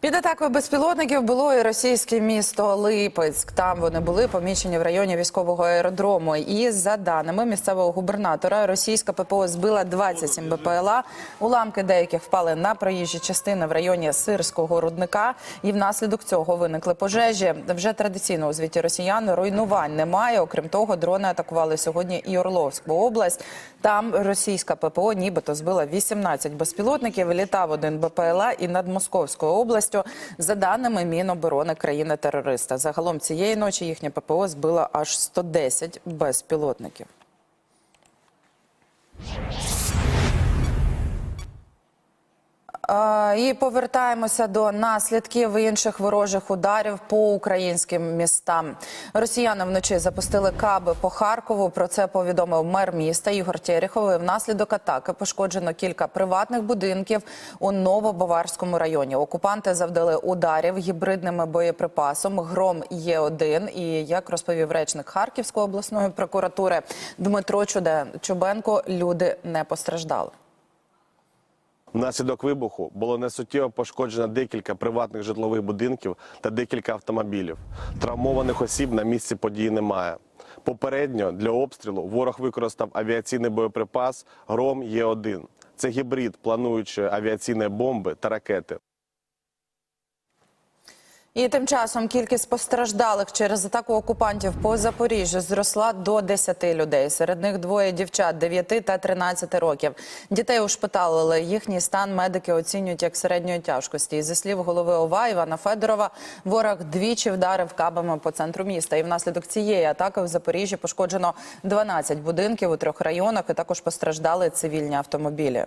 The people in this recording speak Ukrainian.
Під атакою безпілотників було і російське місто Липецьк. Там вони були поміщені в районі військового аеродрому. І за даними місцевого губернатора, російська ППО збила 27 БПЛА. Уламки деяких впали на проїжджі частини в районі Сирського рудника. І внаслідок цього виникли пожежі. Вже традиційно у звіті росіян руйнувань немає. Окрім того, дрони атакували сьогодні і Орловську область. Там російська ППО нібито збила 18 безпілотників. Літав один БПЛА і над Московською областю. За даними Міноборони країни-терориста, загалом цієї ночі їхня ППО збила аж 110 безпілотників. І повертаємося до наслідків інших ворожих ударів по українським містам. Росіяни вночі запустили каби по Харкову. Про це повідомив мер міста Ігор Терехов. Внаслідок атаки пошкоджено кілька приватних будинків у Новобаварському районі. Окупанти завдали ударів гібридними боєприпасом. Гром є один. І як розповів речник Харківської обласної прокуратури Дмитро Чубенко, люди не постраждали. Внаслідок вибуху було несуттєво пошкоджено декілька приватних житлових будинків та декілька автомобілів. Травмованих осіб на місці події немає. Попередньо для обстрілу ворог використав авіаційний боєприпас Гром Є1. Це гібрид плануючої авіаційної бомби та ракети. І тим часом кількість постраждалих через атаку окупантів по Запоріжжю зросла до 10 людей. Серед них двоє дівчат 9 та 13 років. Дітей ушпиталили. Їхній стан медики оцінюють як середньої тяжкості. І зі слів голови ОВА Івана Федорова, ворог двічі вдарив кабами по центру міста. І внаслідок цієї атаки в Запоріжжі пошкоджено 12 будинків у трьох районах. І також постраждали цивільні автомобілі.